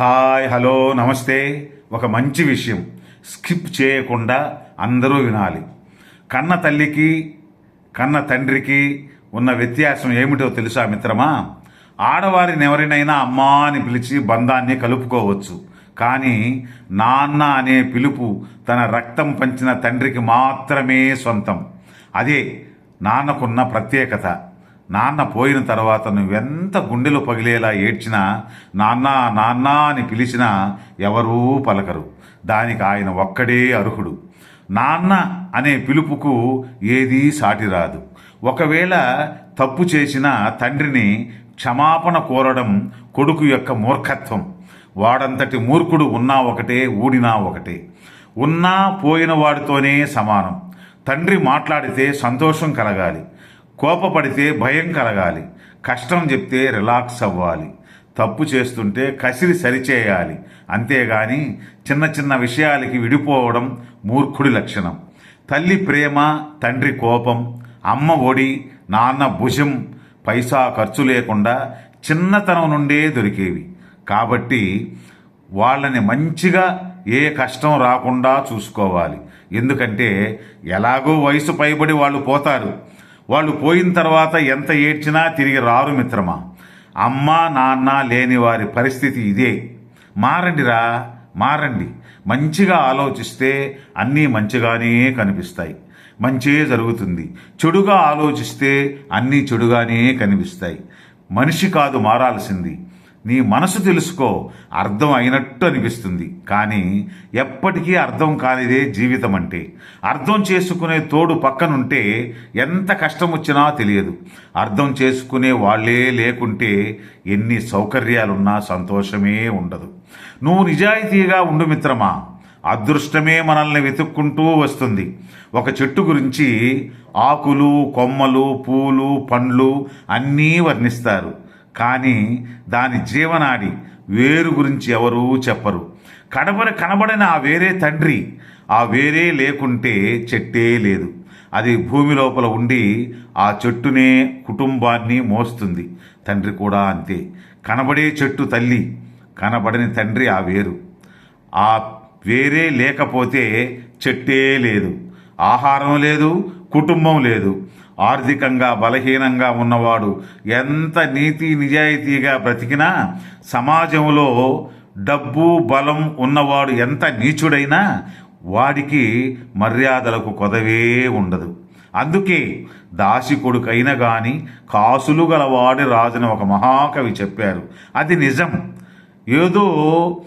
Hi hello నమస్తే. ఒక మంచి విషయం. స్కిప్ చేయకుండా అందరూ వినాలి. కన్న తల్లికి కన్న తండ్రికి ఉన్న వ్యత్యాసం ఏమిటో తెలుసా మిత్రమా? ఆడవారిని ఎవరినైనా అమ్మా అని పిలిచి బంధాన్ని కలుపుకోవచ్చు. కానీ నాన్న అనే పిలుపు తన రక్తం పంచిన తండ్రికి మాత్రమే సొంతం. అదే నాన్నకున్న ప్రత్యేకత. నాన్న పోయిన తర్వాత నువ్వెంత గుండెలు పగిలేలా ఏడ్చినా నాన్న నాన్న అని పిలిచినా ఎవరూ పలకరు. దానికి ఆయన ఒక్కడే అర్హుడు. నాన్న అనే పిలుపుకు ఏదీ సాటి రాదు. ఒకవేళ తప్పు చేసిన తండ్రిని క్షమాపణ కోరడం కొడుకు యొక్క మూర్ఖత్వం. వాడంతటి మూర్ఖుడు ఉన్నా ఒకటే ఊడినా ఒకటే. ఉన్నా పోయిన వాడితోనే సమానం. తండ్రి మాట్లాడితే సంతోషం కలగాలి. కోపపడితే భయం కలగాలి. కష్టం చెప్తే రిలాక్స్ అవ్వాలి. తప్పు చేస్తుంటే కసిరి సరిచేయాలి. అంతేగాని చిన్న చిన్న విషయాలకి విడిపోవడం మూర్ఖుడి లక్షణం. తల్లి ప్రేమ తండ్రి కోపం అమ్మ ఒడి నాన్న భుజం పైసా ఖర్చు లేకుండా చిన్నతనం నుండే దొరికేవి. కాబట్టి వాళ్ళని మంచిగా ఏ కష్టం రాకుండా చూసుకోవాలి. ఎందుకంటే ఎలాగో వయసు పైబడి వాళ్ళు పోతారు. వాళ్ళు పోయిన తర్వాత ఎంత ఏడ్చినా తిరిగి రారు మిత్రమా. అమ్మ నాన్న లేని వారి పరిస్థితి ఇదే. మారండిరా మారండి. మంచిగా ఆలోచిస్తే అన్నీ మంచిగానే కనిపిస్తాయి. మంచే జరుగుతుంది. చెడుగా ఆలోచిస్తే అన్నీ చెడుగానే కనిపిస్తాయి. మనిషి కాదు మారాల్సింది. నీ మనసు తెలుసుకో అర్థం అయినట్టు అనిపిస్తుంది. కానీ ఎప్పటికీ అర్థం కానిదే జీవితం అంటే. అర్థం చేసుకునే తోడు పక్కనుంటే ఎంత కష్టం వచ్చినా తెలియదు. అర్థం చేసుకునే వాళ్ళే లేకుంటే ఎన్ని సౌకర్యాలున్నా సంతోషమే ఉండదు. నువ్వు నిజాయితీగా ఉండు మిత్రమా? అదృష్టమే మనల్ని వెతుక్కుంటూ వస్తుంది. ఒక చెట్టు గురించి ఆకులు కొమ్మలు పూలు పండ్లు అన్నీ వర్ణిస్తారు. కానీ దాని జీవనాడి వేరు గురించి ఎవరూ చెప్పరు. కనబడి కనబడిన ఆ వేరే తండ్రి ఆ వేరే లేకుంటే చెట్టే లేదు. అది భూమి లోపల ఉండి ఆ చెట్టునే కుటుంబాన్ని మోస్తుంది. తండ్రి కూడా అంతే. కనబడే చెట్టు తల్లి కనబడని తండ్రి ఆ వేరు. ఆ వేరే లేకపోతే చెట్టే లేదు. ఆహారం లేదు కుటుంబం లేదు. ఆర్థికంగా బలహీనంగా ఉన్నవాడు ఎంత నీతి నిజాయితీగా బ్రతికినా సమాజంలో డబ్బు బలం ఉన్నవాడు ఎంత నీచుడైనా వాడికి మర్యాదలకు కొదవే ఉండదు. అందుకే దాసి కొడుకైన గాని కాసులు గలవాడి రాజుని ఒక మహాకవి చెప్పారు. అది నిజం. ఏదో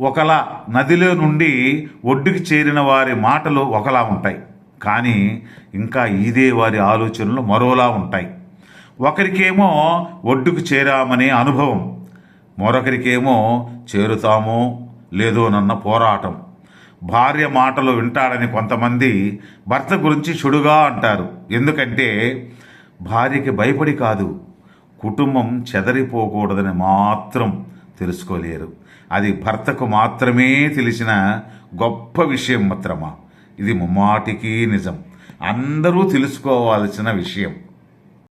ఒకలా నదిలో నుండి ఒడ్డుకి చేరిన వారి మాటలు ఒకలా ఉంటాయి. కానీ ఇంకా ఇదే వారి ఆలోచనలు మరోలా ఉంటాయి. ఒకరికేమో ఒడ్డుకు చేరామనే అనుభవం మరొకరికేమో చేరుతామో లేదోనన్న పోరాటం. భార్య మాటలు వింటాడని కొంతమంది భర్త గురించి చెడుగా అంటారు. ఎందుకంటే భార్యకి భయపడి కాదు కుటుంబం చెదరిపోకూడదని మాత్రం తెలుసుకోలేరు. అది భర్తకు మాత్రమే తెలిసిన గొప్ప విషయం మాత్రమా? ఇది ముమ్మాటికి నిజం. అందరూ తెలుసుకోవాల్సిన విషయం.